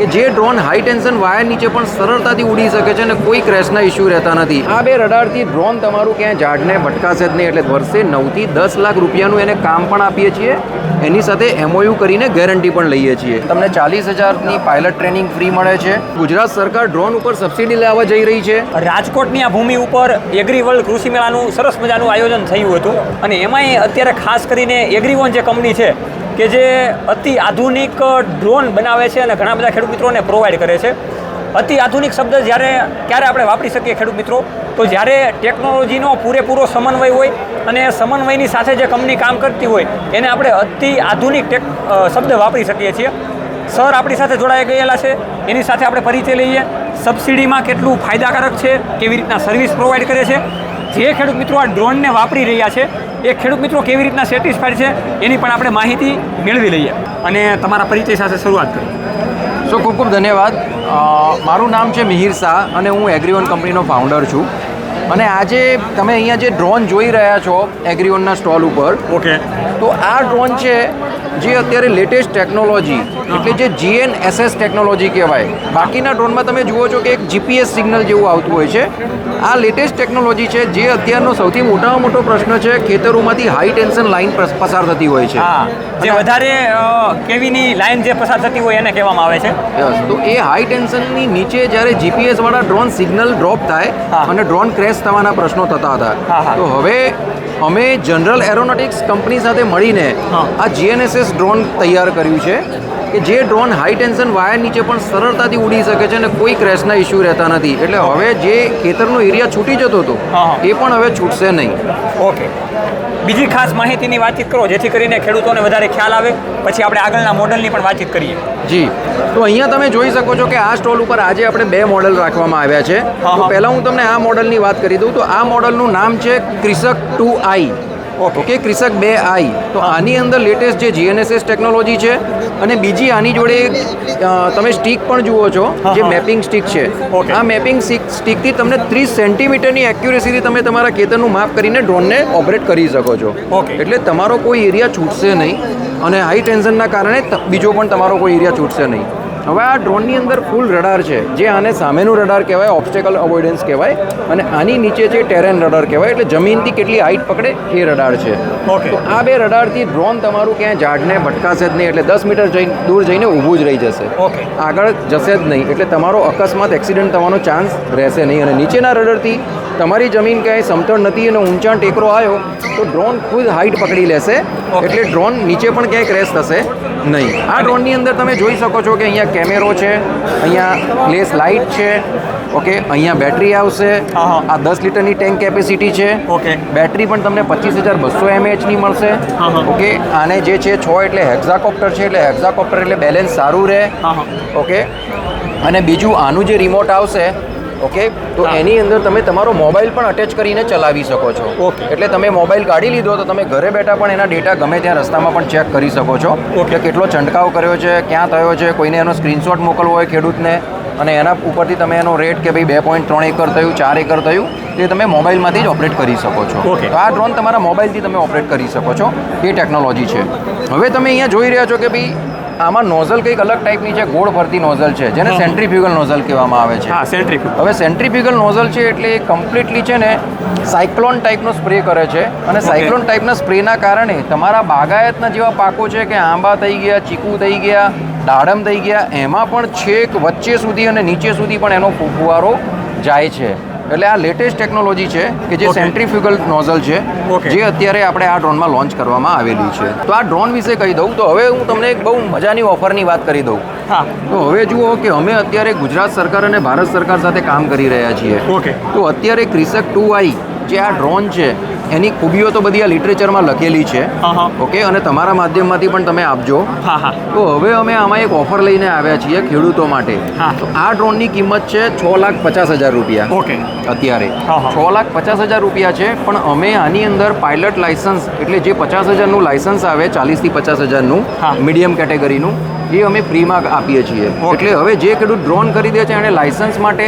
કે જે drone high tension wire નીચે પણ સરળતાથી ઉડી શકે છે અને કોઈ ક્રેશના ઇસ્યુ રહેતા નથી. આ બે રડારથી ડ્રોન તમારું ક્યાંય ઝાડને ભટકાશે જ નહીં, એટલે વર્ષે નવથી દસ લાખ રૂપિયાનું એને કામ પણ આપીએ છીએ. એની સાથે એમઓયુ કરીને ગેરંટી પણ લઈએ છીએ. તમને ચાલીસ હજારની પાયલટ ટ્રેનિંગ ફ્રી મળે છે. ગુજરાત સરકાર ડ્રોન ઉપર સબસિડી લેવા જઈ રહી છે. રાજકોટની આ ભૂમિ ઉપર એગ્રી વર્લ્ડ કૃષિ મેળાનું સરસ મજાનું આયોજન થયું હતું. અને એમાંય અત્યારે ખાસ કરીને એગ્રીવોન જે કંપની છે કે જે અતિ આધુનિક ડ્રોન બનાવે છે અને ઘણા બધા ખેડૂત મિત્રોને પ્રોવાઈડ કરે છે. અતિ આધુનિક શબ્દ જ્યારે, ક્યારે આપણે વાપરી શકીએ ખેડૂત મિત્રો? તો જ્યારે ટેકનોલોજીનો પૂરેપૂરો સમન્વય હોય અને સમન્વયની સાથે જે કંપની કામ કરતી હોય, એને આપણે અતિ આધુનિક ટેક શબ્દ વાપરી શકીએ છીએ. સર આપણી સાથે જોડાઈ ગયેલા છે. એની સાથે આપણે પરિચય લઈએ. સબસિડીમાં કેટલું ફાયદાકારક છે? કેવી રીતના સર્વિસ પ્રોવાઈડ કરે છે? જે ખેડૂત મિત્રો આ ડ્રોનને વાપરી રહ્યા છે, એ ખેડૂત મિત્રો કેવી રીતના સેટિસ્ફાઈડ છે, એની પણ આપણે માહિતી મેળવી લઈએ. અને તમારા પરિચય સાથે શરૂઆત કરીએ. સો ખૂબ ખૂબ ધન્યવાદ. મારું નામ છે મિહિર શાહ અને હું એગ્રીવન કંપનીનો ફાઉન્ડર છું. અને આજે તમે અહીંયા જે ડ્રોન જોઈ રહ્યા છો એગ્રીઓનના સ્ટોલ ઉપર ઓકે તો આ ડ્રોન છે જે અત્યારે લેટેસ્ટ ટેકનોલોજી એટલે જે જીએન એસએસ ટેકનોલોજી કહેવાય. બાકીના ડ્રોનમાં તમે જુઓ છો કે એક જીપીએસ સિગ્નલ જેવું આવતું હોય છે. આ લેટેસ્ટ ટેકનોલોજી છે જે અત્યારનો સૌથી મોટામાં મોટો પ્રશ્ન છે ખેતરોમાંથી હાઈ ટેન્શન લાઇન પસાર થતી હોય છે. જે વધારે કેવીની લાઈન જે પસાર થતી હોય એને કહેવામાં આવે છે? તો એ હાઈ ટેન્શનની નીચે જ્યારે જીપીએસ વાળા ડ્રોન સિગ્નલ ડ્રોપ થાય. અને ડ્રોન ક્રેશ થવાના પ્રશ્નો થતા હતા. તો હવે અમે જનરલ એરોનોટિક્સ કંપની સાથે મળીને આ જીએનએસએસ ડ્રોન તૈયાર કર્યું છે. કે જે ડ્રોન હાઈ ટેન્શન વાયર નીચે પણ સરળતાથી ઉડી શકે છે અને કોઈ ક્રેશના ઇસ્યુ રહેતા નથી. એટલે હવે જે ખેતરનો એરિયા છૂટી જતો હતો. એ પણ હવે છૂટશે નહીં. ઓકે. બીજી ખાસ માહિતીની વાતચીત કરો જેથી કરીને ખેડૂતોને વધારે ખ્યાલ આવે. પછી આપણે આગળના મોડલની પણ વાતચીત કરીએ. જી. તો અહીંયા તમે જોઈ શકો છો કે આ સ્ટોલ ઉપર આજે આપણે બે મોડલ રાખવામાં આવ્યા છે. તો પહેલાં હું તમને આ મોડલની વાત કરી દઉં. તો આ મોડલનું નામ છે ક્રિષક ટુ આઈ. ઓકે ક્રિસક બે આઈ. તો આની અંદર લેટેસ્ટ જે જીએનએસએસ ટેકનોલોજી છે અને બીજી આની જોડે તમે સ્ટીક પણ જુઓ છો જે મેપિંગ સ્ટીક છે. ઓકે. આ મેપિંગ સ્ટીકથી તમને ત્રીસ સેન્ટીમીટરની એક્યુરેસીથી તમે તમારા ખેતરનું માપ કરીને ડ્રોનને ઓપરેટ કરી શકો છો. ઓકે. એટલે તમારો કોઈ એરિયા છૂટશે નહીં અને હાઈ ટેન્શનના કારણે બીજો પણ તમારો કોઈ એરિયા છૂટશે નહીં. હવે આ ડ્રોનની અંદર ફૂલ રડાર છે. જે આને સામેનું રડાર કહેવાય ઓબ્સ્ટેકલ અવોઇડન્સ કહેવાય અને આની નીચે છે ટેરેન રડાર કહેવાય. એટલે જમીનથી કેટલી હાઈટ પકડે એ રડાર છે. ઓકે. તો આ બે રડારથી ડ્રોન તમારું ક્યાંય ઝાડને ભટકાશે જ નહીં એટલે દસ મીટર જઈ દૂર જઈને ઊભું જ રહી જશે. આગળ જશે જ નહીં એટલે તમારો અકસ્માત એક્સિડન્ટ થવાનો ચાન્સ રહેશે નહીં. અને નીચેના રડરથી તમારી જમીન ક્યાંય સમતળ નથી અને ઊંચા ટેકરો આવ્યો તો ડ્રોન ખુદ હાઈટ પકડી લેશે એટલે ડ્રોન નીચે પણ ક્યાંય ક્રેશ થશે નહીં આ ડ્રોનની અંદર તમે જોઈ શકો છો કે અહીંયા કેમેરો છે અહીંયા પ્લેસ લાઇટ છે ઓકે અહીંયા બેટરી આવશે. આ દસ લીટરની ટેન્ક કેપેસિટી છે ઓકે. બેટરી પણ તમને પચીસ હજાર બસો એમએચની મળશે. ઓકે આને જે છે છ એટલે હેક્ઝાકોપ્ટર છે એટલે હેક્ઝાકોપ્ટર એટલે બેલેન્સ સારું રહે. ઓકે અને બીજું આનું જે રિમોટ આવશે ઓકે તો એની અંદર તમે તમારો મોબાઈલ પણ અટેચ કરીને ચલાવી શકો છો. ઓકે. એટલે તમે મોબાઈલ કાઢી લીધો તો તમે ઘરે બેઠા પણ એના ડેટા ગમે ત્યાં રસ્તામાં પણ ચેક કરી શકો છો. કે કેટલો છંટકાવ કર્યો છે ક્યાં થયો છે કોઈને એનો સ્ક્રીનશોટ મોકલવો હોય ખેડૂતને અને એના ઉપરથી તમે એનો રેટ કે ભાઈ બે પોઈન્ટ ત્રણ એકર થયું ચાર એકર થયું તે તમે મોબાઈલમાંથી જ ઓપરેટ કરી શકો છો. ઓકે. તો આ ડ્રોન તમારા મોબાઈલથી તમે ઓપરેટ કરી શકો છો. એ ટેકનોલોજી છે. હવે તમે અહીંયા જોઈ રહ્યા છો કે ભાઈ આમાં નોઝલ કંઈક અલગ ટાઈપની છે ગોળ ભરતી નોઝલ છે જેને. સેન્ટ્રીફ્યુગલ નોઝલ કહેવામાં આવે છે. હા હવે સેન્ટ્રીફ્યુગલ નોઝલ છે એટલે એ કમ્પ્લીટલી છે ને સાયક્લોન ટાઈપનો સ્પ્રે કરે છે અને સાયક્લોન ટાઈપના સ્પ્રેના કારણે તમારા બાગાયતના જેવા પાકો છે કે આંબા થઈ ગયા ચીકુ થઈ ગયા દાડમ થઈ ગયા એમાં પણ છેક વચ્ચે સુધી અને નીચે સુધી પણ એનો ફુવારો જાય છે. એટલે આ લેટેસ્ટ ટેકનોલોજી છે કે જે સેન્ટ્રીફ્યુગલ નોઝલ છે જે અત્યારે આપણે આ ડ્રોનમાં લોન્ચ કરવામાં આવેલી છે. તો આ ડ્રોન વિશે કહી દઉં તો હવે હું તમને એક બહુ મજાની ઓફરની વાત કરી દઉં. હા. તો હવે જુઓ કે અમે અત્યારે ગુજરાત સરકાર અને ભારત સરકાર સાથે કામ કરી રહ્યા છીએ. ઓકે. તો અત્યારે ક્રિસક ટુ આઈ જે આ ડ્રોન છે એની ખૂબીઓ તો બધી આ લિટરેચરમાં લખેલી છે. ઓકે અને તમારા માધ્યમમાંથી પણ તમે આપજો. તો હવે અમે આમાં એક ઓફર લઈને આવ્યા છીએ ખેડૂતો માટે. તો આ ડ્રોનની કિંમત છે છ લાખ પચાસ હજાર રૂપિયા. ઓકે. અત્યારે. છ લાખ પચાસ હજાર રૂપિયા છે પણ અમે આની અંદર પાયલટ લાયસન્સ એટલે જે પચાસ હજારનું લાયસન્સ આવે ચાલીસથી પચાસ હજારનું મીડિયમ કેટેગરીનું એ અમે ફ્રીમાં આપીએ છીએ. એટલે હવે જે ખેડૂત ડ્રોન ખરીદે છે એણે લાયસન્સ માટે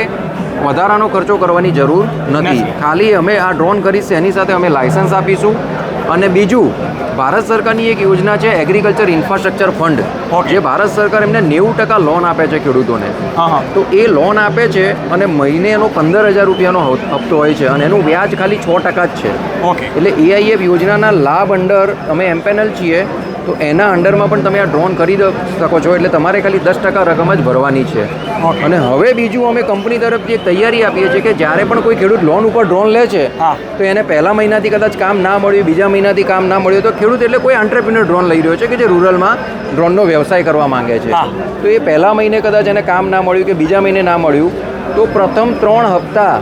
વધારાનો ખર્ચો કરવાની જરૂર નથી. ખાલી અમે આ ડ્રોન કરીશ એની સાથે અમે લાયસન્સ આપીશું. અને બીજું ભારત સરકારની એક યોજના છે એગ્રીકલ્ચર ઇન્ફ્રાસ્ટ્રક્ચર ફંડ. જે ભારત સરકાર એમને નેવું ટકા લોન આપે છે ખેડૂતોને. તો એ લોન આપે છે અને મહિને એનો પંદર હજાર રૂપિયાનો હપ- હપ્તો હોય છે અને એનું વ્યાજ ખાલી છ ટકા જ છે. એટલે એઆઈએફ યોજનાના લાભ અંડર અમે એમ્પેનલ છીએ. તો એના અંડરમાં પણ તમે આ ડ્રોન કરી શકો છો એટલે તમારે ખાલી દસ ટકા રકમ જ ભરવાની છે. અને હવે બીજું અમે કંપની તરફથી એક તૈયારી આપીએ છીએ કે જ્યારે પણ કોઈ ખેડૂત લોન ઉપર ડ્રોન લે છે તો એને પહેલા મહિનાથી કદાચ કામ ના મળ્યું બીજા મહિનાથી કામ ના મળ્યું તો ખેડૂત એટલે કોઈ એન્ટરપ્રિનર ડ્રોન લઈ રહ્યો છે કે જે રૂરલમાં ડ્રોનનો વ્યવસાય કરવા માંગે છે. તો એ પહેલા મહિને કદાચ એને કામ ના મળ્યું કે બીજા મહિને ના મળ્યું તો પ્રથમ ત્રણ હપ્તા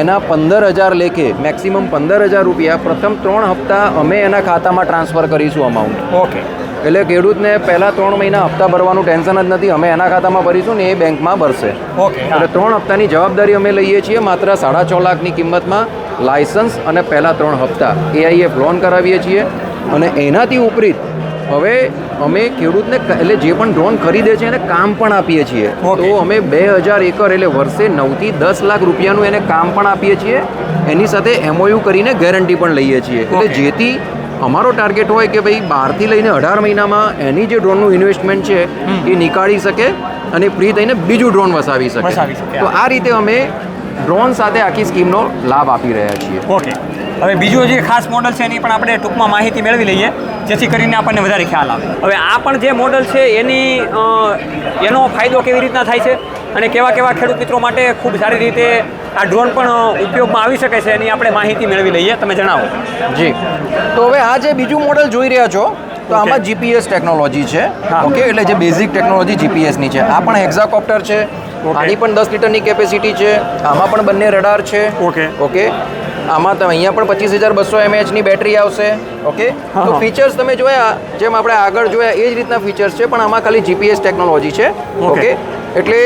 એના પંદર હજાર લેખે મેક્સિમમ પંદર હજાર રૂપિયા. પ્રથમ ત્રણ હપ્તા અમે એના ખાતામાં ટ્રાન્સફર કરીશું અમાઉન્ટ ઓકે એટલે ખેડૂતને પહેલા ત્રણ મહિના હપ્તા ભરવાનું ટેન્શન જ નથી. અમે એના ખાતામાં ભરીશું ને એ બેંકમાં ભરશે. ઓકે એટલે ત્રણ હપ્તાની જવાબદારી અમે લઈએ છીએ માત્ર સાડા છ લાખની કિંમતમાં લાયસન્સ અને પહેલા ત્રણ હપ્તા. એઆઈએફ લોન કરાવીએ છીએ. અને એનાથી ઉપરીત હવે અમે ખેડૂતને એટલે જે પણ ડ્રોન ખરીદે છે એને કામ પણ આપીએ છીએ. તો અમે બે હજાર એકર એટલે વર્ષે નવથી દસ લાખ રૂપિયાનું એને કામ પણ આપીએ છીએ. એની સાથે એમઓયુ કરીને ગેરંટી પણ લઈએ છીએ. એટલે જેથી અમારો ટાર્ગેટ હોય કે ભાઈ બારથી લઈને અઢાર મહિનામાં એની જે ડ્રોનનું ઇન્વેસ્ટમેન્ટ છે એ નીકાળી શકે અને ફ્રી થઈને બીજું ડ્રોન વસાવી શકે. તો આ રીતે અમે ડ્રોન સાથે આખી સ્કીમનો લાભ આપી રહ્યા છીએ. ઓકે હવે બીજું જે ખાસ મોડલ છે એની પણ આપણે ટૂંકમાં માહિતી મેળવી લઈએ જેથી કરીને આપણને વધારે ખ્યાલ આવે. હવે આ પણ જે મોડલ છે એની એનો ફાયદો કેવી રીતના થાય છે અને કેવા કેવા ખેડૂત મિત્રો માટે ખૂબ સારી રીતે આ ડ્રોન પણ ઉપયોગમાં આવી શકે છે એની આપણે માહિતી મેળવી લઈએ. તમે જણાવો. જી. તો હવે આ જે બીજું મોડલ જોઈ રહ્યા છો તો આમાં જીપીએસ ટેકનોલોજી છે. ઓકે એટલે જે બેઝિક ટેકનોલોજી જીપીએસની છે. આ પણ હેક્ઝાકોપ્ટર છે. આની પણ દસ લીટરની કેપેસિટી છે. આમાં પણ બંને રડાર છે. ઓકે ઓકે આમાં તમે અહીંયા પણ પચીસ હજાર બસો એમએચની બેટરી આવશે ઓકે તો ફીચર્સ તમે જોયા જેમ આપણે આગળ જોયા એ જ રીતના ફીચર્સ છે પણ આમાં ખાલી જીપીએસ ટેકનોલોજી છે ઓકે એટલે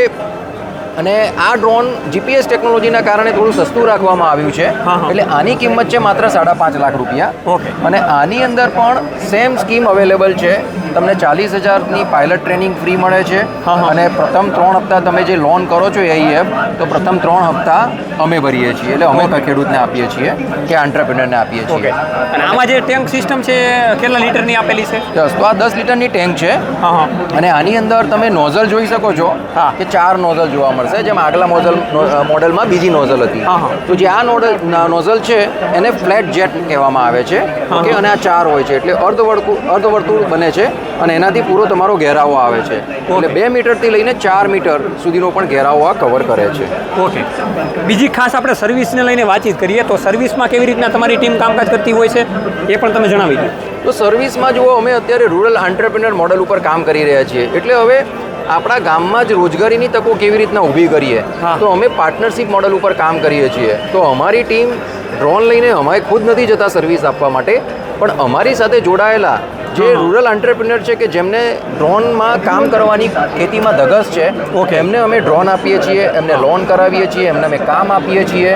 અને આ ડ્રોન જીપીએસ ટેકનોલોજીના કારણે થોડું સસ્તું રાખવામાં આવ્યું છે. એટલે આની કિંમત છે માત્ર સાડા પાંચ લાખ રૂપિયા. ઓકે. અને આની અંદર પણ સેમ સ્કીમ અવેલેબલ છે. તમને ચાલીસ હજારની પાયલટ ટ્રેનિંગ ફ્રી મળે છે. અને પ્રથમ ત્રણ હપ્તા તમે જે લોન કરો છો એઈએફ તો પ્રથમ ત્રણ હપ્તા અમે ભરીએ છીએ. એટલે અમે ખેડૂતને આપીએ છીએ કે આંટ્રપ્રિનરને આપીએ છીએ. અને આમાં જે ટેન્ક સિસ્ટમ છે કેટલા લીટરની આપેલી છે? દસ. તો આ દસ લીટરની ટેન્ક છે. અને આની અંદર તમે નોઝલ જોઈ શકો છો હા. કે ચાર નોઝલ જોવા મળશે. જેમ આગલા મોઝલ મોડલમાં બીજી નોઝલ હતી. તો જે આ નોડલ નોઝલ છે એને ફ્લેટ જેટ કહેવામાં આવે છે. ઓકે અને આ ચાર હોય છે એટલે અર્ધવર્તુળ અર્ધવર્તુળ બને છે અને એનાથી પૂરો તમારો ઘેરાવો આવે છે. એટલે બે મીટરથી લઈને ચાર મીટર સુધીનો પણ ઘેરાવો આ કવર કરે છે. ઓકે. બીજી ખાસ આપણે સર્વિસને લઈને વાતચીત કરીએ તો સર્વિસમાં કેવી રીતના તમારી ટીમ કામકાજ કરતી હોય છે એ પણ તમે જણાવી દો. તો સર્વિસમાં જુઓ અમે અત્યારે રૂરલ આંટ્રપ્રિનર મોડલ ઉપર કામ કરી રહ્યા છીએ. એટલે હવે આપણા ગામમાં જ રોજગારીની તકો કેવી રીતના ઊભી કરીએ હા. તો અમે પાર્ટનરશિપ મોડલ ઉપર કામ કરીએ છીએ તો અમારી ટીમ ડ્રોન લઈને અમે ખુદ નથી જતા સર્વિસ આપવા માટે પણ અમારી સાથે જોડાયેલા જે રૂરલ આંટ્રપ્રિનર છે કે જેમને ડ્રોનમાં કામ કરવાની ખેતીમાં ધગસ છે ઓકે. એમને અમે ડ્રોન આપીએ છીએ એમને લોન કરાવીએ છીએ એમને અમે કામ આપીએ છીએ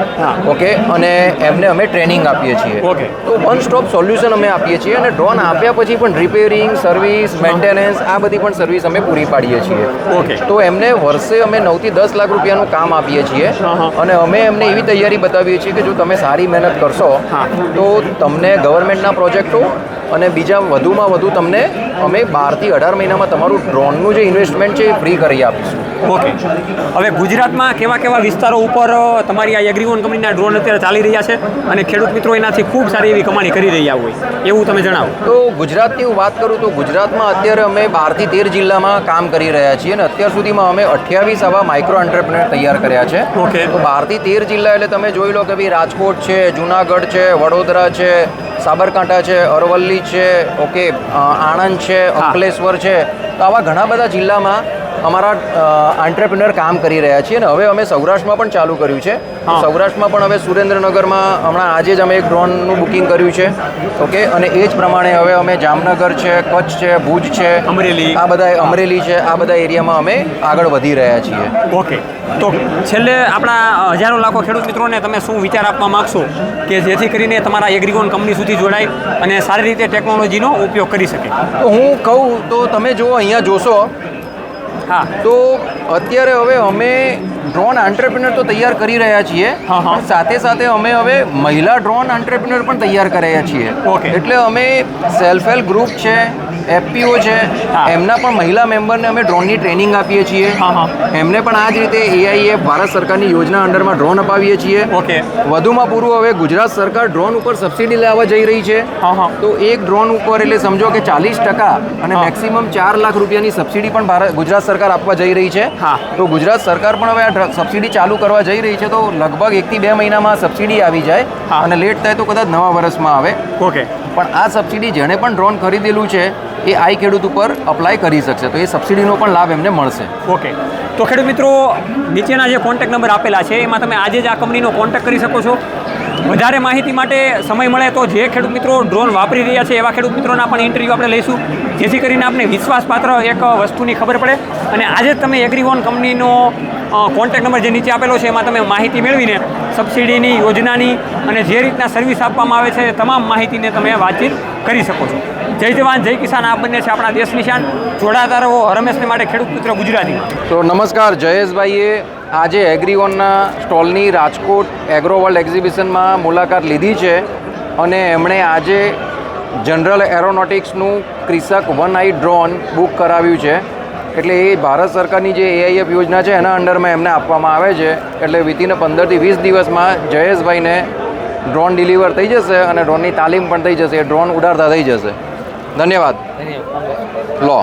ઓકે અને એમને અમે ટ્રેનિંગ આપીએ છીએ ઓકે. તો વન સ્ટોપ સોલ્યુશન અમે આપીએ છીએ અને ડ્રોન આપ્યા પછી પણ રિપેરિંગ સર્વિસ મેન્ટેનન્સ આ બધી પણ સર્વિસ અમે પૂરી પાડીએ છીએ ઓકે. તો એમને વર્ષે અમે નવથી દસ લાખ રૂપિયાનું કામ આપીએ છીએ. અને અમે એમને એવી તૈયારી બતાવીએ છીએ કે જો તમે સારી મહેનત કરશો તો તમને ગવર્મેન્ટના પ્રોજેક્ટો અને બીજા વધુમાં વધુ તમને અમે બારથી અઢાર મહિનામાં તમારું ડ્રોનનું જે ઇન્વેસ્ટમેન્ટ છે એ ફ્રી કરી આપીશું. ઓકે. હવે ગુજરાતમાં કેવા કેવા વિસ્તારો ઉપર તમારી આ એગ્રીવોન કંપનીના ડ્રોન અત્યારે ચાલી રહ્યા છે અને ખેડૂત મિત્રો એનાથી ખૂબ સારી એવી કમાણી કરી રહ્યા હોય એવું તમે જણાવો. તો ગુજરાતની હું વાત કરું તો ગુજરાતમાં અત્યારે અમે બારથી તેર જિલ્લામાં કામ કરી રહ્યા છીએ અને અત્યાર સુધીમાં અમે અઠ્યાવીસ આવા માઇક્રો એન્ટરપ્રિનર તૈયાર કર્યા છે. ઓકે. તો બારથી તેર જિલ્લા એટલે તમે જોઈ લો કે ભાઈ રાજકોટ છે જુનાગઢ છે વડોદરા છે સાબરકાંઠા છે અરવલ્લી છે ઓકે આણંદ છે અંકલેશ્વર છે. તો આવા ઘણા બધા જિલ્લામાં અમારા આંટ્રપ્રિનર કામ કરી રહ્યા છીએ અને હવે અમે સૌરાષ્ટ્રમાં પણ ચાલુ કર્યું છે. સૌરાષ્ટ્રમાં પણ હવે સુરેન્દ્રનગરમાં હમણાં આજે જ અમે એક ડ્રોનનું બુકિંગ કર્યું છે. ઓકે? અને એ જ પ્રમાણે હવે અમે જામનગર છે કચ્છ છે ભુજ છે અમરેલી. આ બધા અમરેલી છે આ બધા એરિયામાં અમે આગળ વધી રહ્યા છીએ. ઓકે. તો છેલ્લે આપણા હજારો લાખો ખેડૂત મિત્રોને તમે શું વિચાર આપવા માગશો? કે જેથી કરીને તમારા એગ્રીકોન કંપની સુધી જોડાય અને સારી રીતે ટેકનોલોજીનો ઉપયોગ કરી શકે? તો હું કહું તો તમે જો અહીંયા જોશો તો અત્યારે હવે અમે ડ્રોન આંટ્રપ્રિનર તો તૈયાર કરી રહ્યા છીએ. પણ સાથે સાથે અમે હવે મહિલા ડ્રોન આંટ્રપ્રિનર પણ તૈયાર કરી રહ્યા છીએ એટલે અમે સેલ્ફ હેલ્પ ગ્રુપ છે એફપીઓ છે એમના પણ મહિલા મેમ્બરને અમે ડ્રોનની ટ્રેનિંગ આપીએ છીએ. એમને પણ આ જ રીતે એઆઈએ ભારત સરકારની યોજના અંડરમાં ડ્રોન અપાવીએ છીએ. ઓકે. વધુમાં પૂરું હવે ગુજરાત સરકાર ડ્રોન ઉપર સબસિડી લેવા જઈ રહી છે. તો એક ડ્રોન ઉપર એટલે સમજો કે ચાલીસ ટકા અને મેક્સિમમ ચાર લાખ રૂપિયાની સબસિડી પણ ભારત ગુજરાત સરકાર આપવા જઈ રહી છે. તો ગુજરાત સરકાર પણ હવે આ સબસિડી ચાલુ કરવા જઈ રહી છે તો લગભગ એકથી બે મહિનામાં સબસિડી આવી જાય અને લેટ થાય તો કદાચ નવા વર્ષમાં આવે. ઓકે. પણ આ સબસિડી જેણે પણ ડ્રોન ખરીદેલું છે એ આઈ ખેડૂત ઉપર અપ્લાય કરી શકશે. તો એ સબસિડીનો પણ લાભ એમને મળશે. ઓકે. તો ખેડૂત મિત્રો નીચેના જે કોન્ટેક્ટ નંબર આપેલા છે એમાં તમે આજે જ આ કંપનીનો કોન્ટેક્ટ કરી શકો છો. વધારે માહિતી માટે સમય મળે તો જે ખેડૂત મિત્રો ડ્રોન વાપરી રહ્યા છે એવા ખેડૂત મિત્રોના પણ ઇન્ટરવ્યૂ આપણે લઈશું. જેથી કરીને આપણે વિશ્વાસપાત્ર એક વસ્તુની ખબર પડે. અને આજે તમે એગ્રીવોન કંપનીનો કોન્ટેક્ટ નંબર જે નીચે આપેલો છે એમાં તમે માહિતી મેળવીને સબસિડીની યોજનાની અને જે રીતના સર્વિસ આપવામાં આવે છે તમામ માહિતીને તમે વાતચીત કરી શકો છો. જય જવાન, જય કિસાન. આ બંને છે આપણા દેશ નિશાન. જોડાતા રહો. રમેશને માટે ખેડૂત મિત્ર ગુજરાતી તો નમસ્કાર, જયેશભાઈએ આજે એગ્રીઓનના સ્ટોલની રાજકોટ એગ્રો વર્લ્ડ એક્ઝિબિશનમાં મુલાકાત લીધી છે અને એમણે આજે જનરલ એરોનોટિક્સનું ક્રિસક વન આઈ ડ્રોન બુક કરાવ્યું છે. એટલે એ ભારત સરકારની જે એઆઈએફ યોજના છે એના અંડરમાં એમને આપવામાં આવે છે. એટલે વિધિન પંદરથી વીસ દિવસમાં જયેશભાઈને ડ્રોન ડિલિવર થઈ જશે અને ડ્રોનની તાલીમ પણ થઈ જશે. એ ડ્રોન ઉડાડતા થઈ જશે. ધન્યવાદ. લો.